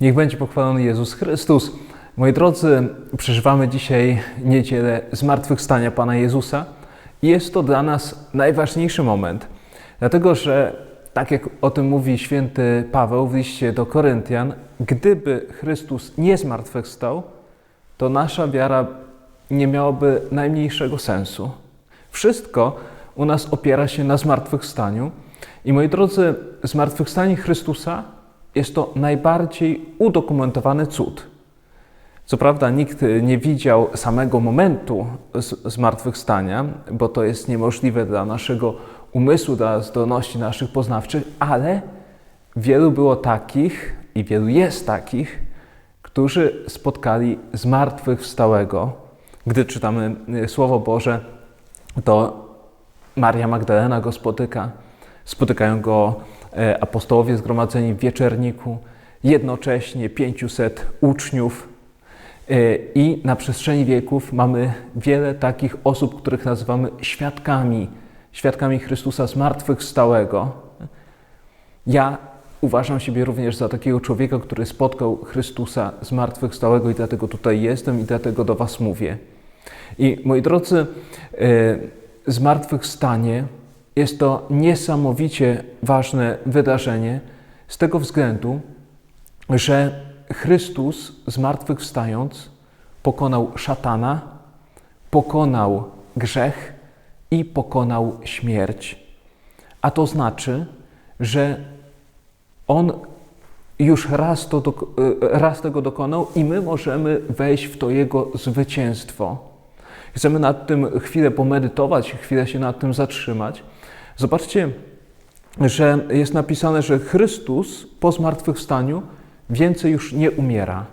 Niech będzie pochwalony Jezus Chrystus. Moi drodzy, przeżywamy dzisiaj niedzielę zmartwychwstania Pana Jezusa i jest to dla nas najważniejszy moment, dlatego że, tak jak o tym mówi święty Paweł w liście do Koryntian, gdyby Chrystus nie zmartwychwstał, to nasza wiara nie miałaby najmniejszego sensu. Wszystko u nas opiera się na zmartwychwstaniu i moi drodzy, zmartwychwstanie Chrystusa jest to najbardziej udokumentowany cud. Co prawda nikt nie widział samego momentu zmartwychwstania, bo to jest niemożliwe dla naszego umysłu, dla zdolności naszych poznawczych, ale wielu było takich i wielu jest takich, którzy spotkali zmartwychwstałego. Gdy czytamy Słowo Boże, to Maria Magdalena go spotyka, spotykają go E, apostołowie zgromadzeni w wieczerniku, jednocześnie 500 uczniów. E, I na przestrzeni wieków mamy wiele takich osób, których nazywamy świadkami, świadkami Chrystusa zmartwychwstałego. Ja uważam siebie również za takiego człowieka, który spotkał Chrystusa zmartwychwstałego i dlatego tutaj jestem i dlatego do Was mówię. I moi drodzy, e, zmartwychwstanie jest to niesamowicie ważne wydarzenie z tego względu, że Chrystus zmartwychwstając pokonał szatana, pokonał grzech i pokonał śmierć. A to znaczy, że On już raz, to do, raz tego dokonał i my możemy wejść w to Jego zwycięstwo. Chcemy nad tym chwilę pomedytować, chwilę się nad tym zatrzymać. Zobaczcie, że jest napisane, że Chrystus po zmartwychwstaniu więcej już nie umiera.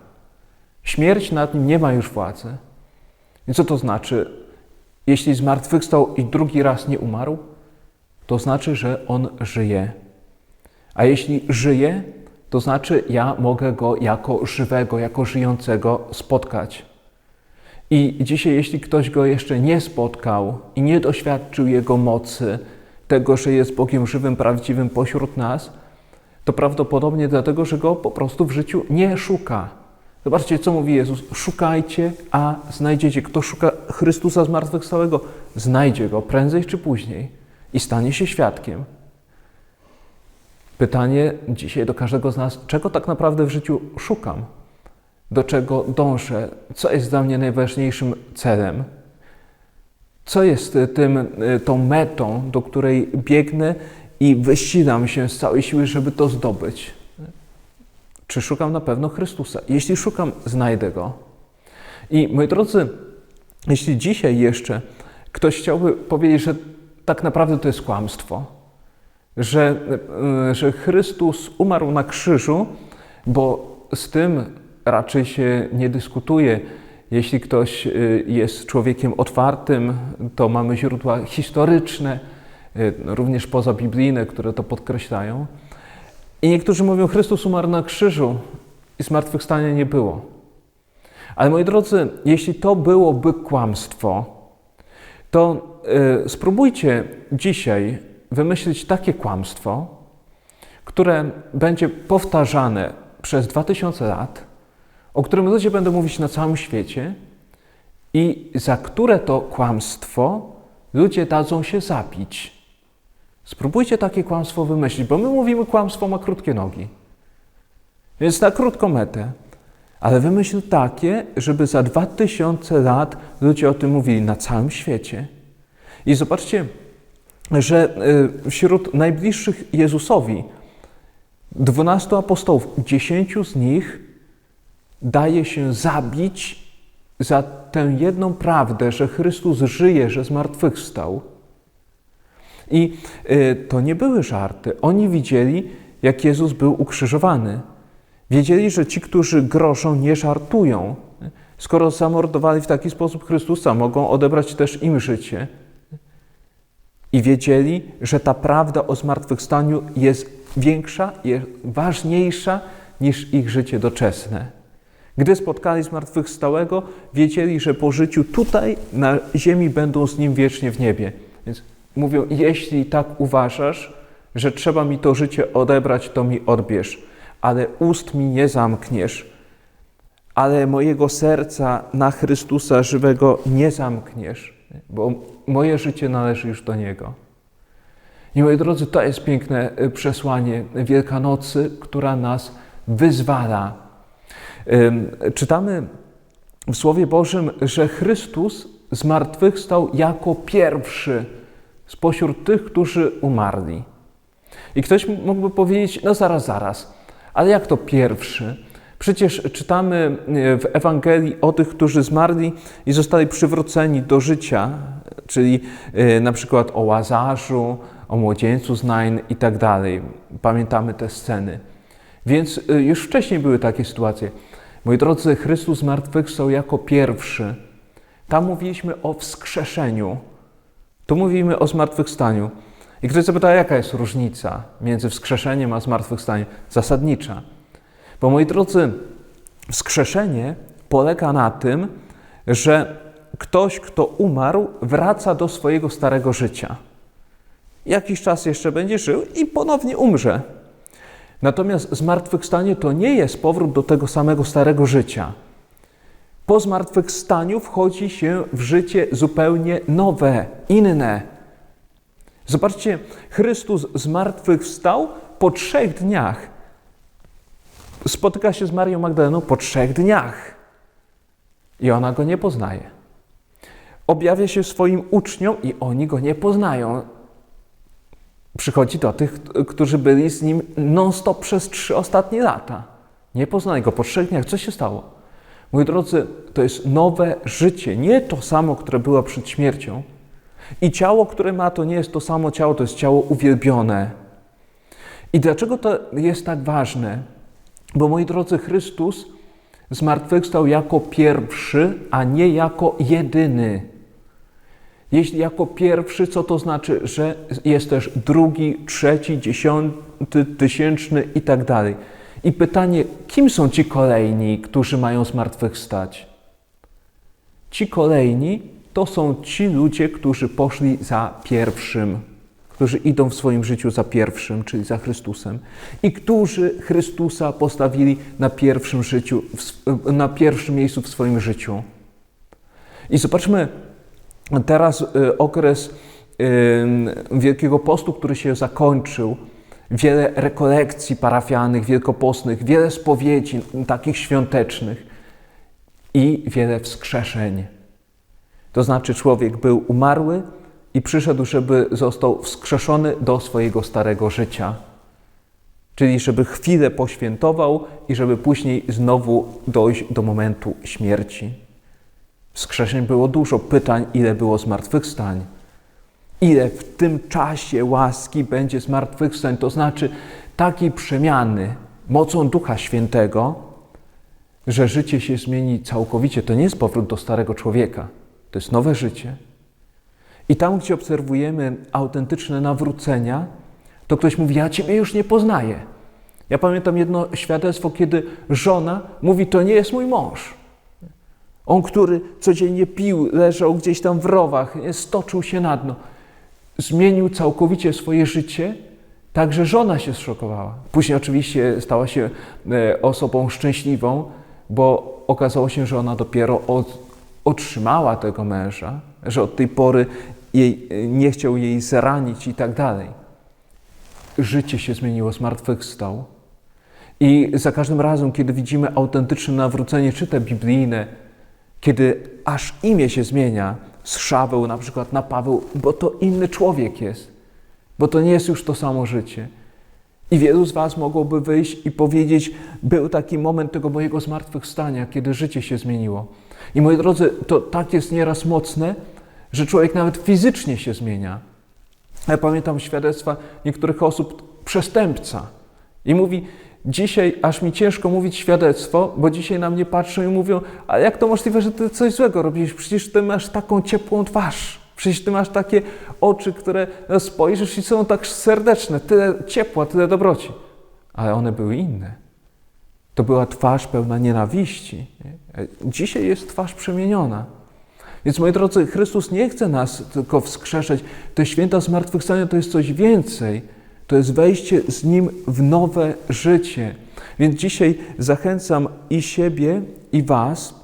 Śmierć nad nim nie ma już władzy. I co to znaczy? Jeśli zmartwychwstał i drugi raz nie umarł, to znaczy, że on żyje. A jeśli żyje, to znaczy, ja mogę go jako żywego, jako żyjącego spotkać. I dzisiaj, jeśli ktoś go jeszcze nie spotkał i nie doświadczył jego mocy, tego, że jest Bogiem żywym, prawdziwym pośród nas, to prawdopodobnie dlatego, że go po prostu w życiu nie szuka. Zobaczcie, co mówi Jezus: szukajcie, a znajdziecie. Kto szuka Chrystusa zmartwychwstałego, znajdzie go prędzej czy później i stanie się świadkiem. Pytanie dzisiaj do każdego z nas: czego tak naprawdę w życiu szukam? Do czego dążę? Co jest dla mnie najważniejszym celem? Co jest e, tym, e, tą metą, do której biegnę i wysilam się z całej siły, żeby to zdobyć? Czy szukam na pewno Chrystusa? Jeśli szukam, znajdę Go. I moi drodzy, jeśli dzisiaj jeszcze ktoś chciałby powiedzieć, że tak naprawdę to jest kłamstwo, że, e, że Chrystus umarł na krzyżu, bo z tym raczej się nie dyskutuje, jeśli ktoś y, jest człowiekiem otwartym, to mamy źródła historyczne, y, również pozabiblijne, które to podkreślają. I niektórzy mówią, Chrystus umarł na krzyżu i zmartwychwstania nie było. Ale moi drodzy, jeśli to byłoby kłamstwo, to y, spróbujcie dzisiaj wymyślić takie kłamstwo, które będzie powtarzane przez 2000 lat o którym ludzie będą mówić na całym świecie i za które to kłamstwo ludzie dadzą się zabić. Spróbujcie takie kłamstwo wymyślić, bo my mówimy, kłamstwo ma krótkie nogi. Więc na krótką metę. Ale wymyśl takie, żeby za dwa tysiące lat ludzie o tym mówili na całym świecie. I zobaczcie, że y, wśród najbliższych Jezusowi, dwunastu apostołów, dziesięciu z nich daje się zabić za tę jedną prawdę, że Chrystus żyje, że zmartwychwstał. I y, to nie były żarty. Oni widzieli, jak Jezus był ukrzyżowany. Wiedzieli, że ci, którzy grożą, nie żartują. Skoro zamordowali w taki sposób Chrystusa, mogą odebrać też im życie. I wiedzieli, że ta prawda o zmartwychwstaniu jest większa, jest ważniejsza niż ich życie doczesne. Gdy spotkali zmartwychwstałego, wiedzieli, że po życiu tutaj na ziemi będą z Nim wiecznie w niebie. Więc mówią, jeśli tak uważasz, że trzeba mi to życie odebrać, to mi odbierz. ale ust mi nie zamkniesz, ale mojego serca na Chrystusa żywego nie zamkniesz, bo moje życie należy już do Niego. I moi drodzy, to jest piękne y, przesłanie Wielkanocy, która nas wyzwala. Czytamy w Słowie Bożym, że Chrystus zmartwychwstał jako pierwszy spośród tych, którzy umarli. I ktoś mógłby powiedzieć, no zaraz, zaraz, ale jak to pierwszy? Przecież czytamy e, w Ewangelii o tych, którzy zmarli i zostali przywróceni do życia, czyli e, na przykład o Łazarzu, o młodzieńcu z Nain i tak dalej. Pamiętamy te sceny. Więc e, już wcześniej były takie sytuacje. Moi drodzy, Chrystus zmartwychwstał jako pierwszy. Tam mówiliśmy o wskrzeszeniu. Tu mówimy o zmartwychwstaniu. I ktoś zapyta, jaka jest różnica między wskrzeszeniem a zmartwychwstaniem? Zasadnicza. Bo moi drodzy, wskrzeszenie polega na tym, że ktoś, kto umarł, wraca do swojego starego życia. Jakiś czas jeszcze będzie żył i ponownie umrze. Natomiast zmartwychwstanie to nie jest powrót do tego samego starego życia. Po zmartwychwstaniu wchodzi się w życie zupełnie nowe, inne. Zobaczcie, Chrystus zmartwychwstał po trzech dniach. Spotyka się z Marią Magdaleną po trzech dniach i ona go nie poznaje. Objawia się swoim uczniom i oni go nie poznają. Przychodzi do tych, którzy byli z nim non-stop przez trzy ostatnie lata. Nie poznają go po trzech dniach. Co się stało? Moi drodzy, to jest nowe życie, nie to samo, które było przed śmiercią. I ciało, które ma, to nie jest to samo ciało, to jest ciało uwielbione. I dlaczego to jest tak ważne? Bo moi drodzy, Chrystus zmartwychwstał jako pierwszy, a nie jako jedyny. Jeśli jako pierwszy, co to znaczy, że jest też drugi, trzeci, dziesiąty, tysięczny i tak dalej. I pytanie, kim są ci kolejni, którzy mają zmartwychwstać? Ci kolejni to są ci ludzie, którzy poszli za pierwszym którzy idą w swoim życiu za pierwszym, czyli za Chrystusem, i którzy Chrystusa postawili na pierwszym, życiu, na pierwszym miejscu w swoim życiu. I zobaczmy teraz y, okres Wielkiego Postu, który się zakończył. Wiele rekolekcji parafialnych, wielkopostnych, wiele spowiedzi takich świątecznych i wiele wskrzeszeń. To znaczy, człowiek był umarły, i przyszedł, żeby został wskrzeszony do swojego starego życia. Czyli żeby chwilę poświętował i żeby później znowu dojść do momentu śmierci. Wskrzeszeń było dużo, pytań, ile było zmartwychwstań. Ile w tym czasie łaski będzie zmartwychwstań, to znaczy takiej przemiany mocą Ducha Świętego, że życie się zmieni całkowicie. To nie jest powrót do starego człowieka, to jest nowe życie. I tam, gdzie obserwujemy autentyczne nawrócenia, to ktoś mówi: Ja Ciebie już nie poznaję. Ja pamiętam jedno świadectwo, kiedy żona mówi: To nie jest mój mąż. On, który codziennie pił, leżał gdzieś tam w rowach, stoczył się na dno, zmienił całkowicie swoje życie, także żona się zszokowała. Później oczywiście stała się e, osobą szczęśliwą, bo okazało się, że ona dopiero od, otrzymała tego męża, że od tej pory jej, nie chciał jej zranić i tak dalej. Życie się zmieniło, zmartwychwstał. I za każdym razem, kiedy widzimy autentyczne nawrócenie, czy te biblijne, kiedy aż imię się zmienia z Szaweł na przykład na Paweł, bo to inny człowiek jest, bo to nie jest już to samo życie. I wielu z Was mogłoby wyjść i powiedzieć, był taki moment tego mojego zmartwychwstania, kiedy życie się zmieniło. I moi drodzy, to tak jest nieraz mocne, że człowiek nawet fizycznie się zmienia. Ja pamiętam świadectwa niektórych osób, przestępca. I mówi, dzisiaj aż mi ciężko mówić świadectwo, bo dzisiaj na mnie patrzą i mówią, a jak to możliwe, że ty coś złego robisz? Przecież ty masz taką ciepłą twarz. Przecież ty masz takie oczy, które spojrzysz i są tak serdeczne, tyle ciepła, tyle dobroci. Ale one były inne. To była twarz pełna nienawiści. Dzisiaj jest twarz przemieniona. Więc moi drodzy, Chrystus nie chce nas tylko wskrzeszać. To święta zmartwychwstania to jest coś więcej. To jest wejście z Nim w nowe życie. Więc dzisiaj zachęcam i siebie, i Was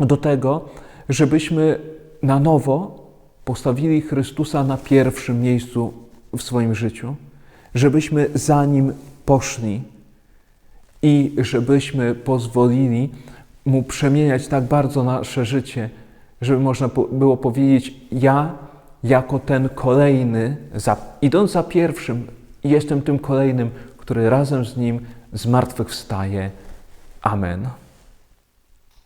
do tego, żebyśmy na nowo postawili Chrystusa na pierwszym miejscu w swoim życiu, żebyśmy za Nim poszli i żebyśmy pozwolili Mu przemieniać tak bardzo nasze życie, żeby można było powiedzieć: Ja, jako ten kolejny, za, idąc za pierwszym, jestem tym kolejnym, który razem z Nim zmartwychwstaje. Amen.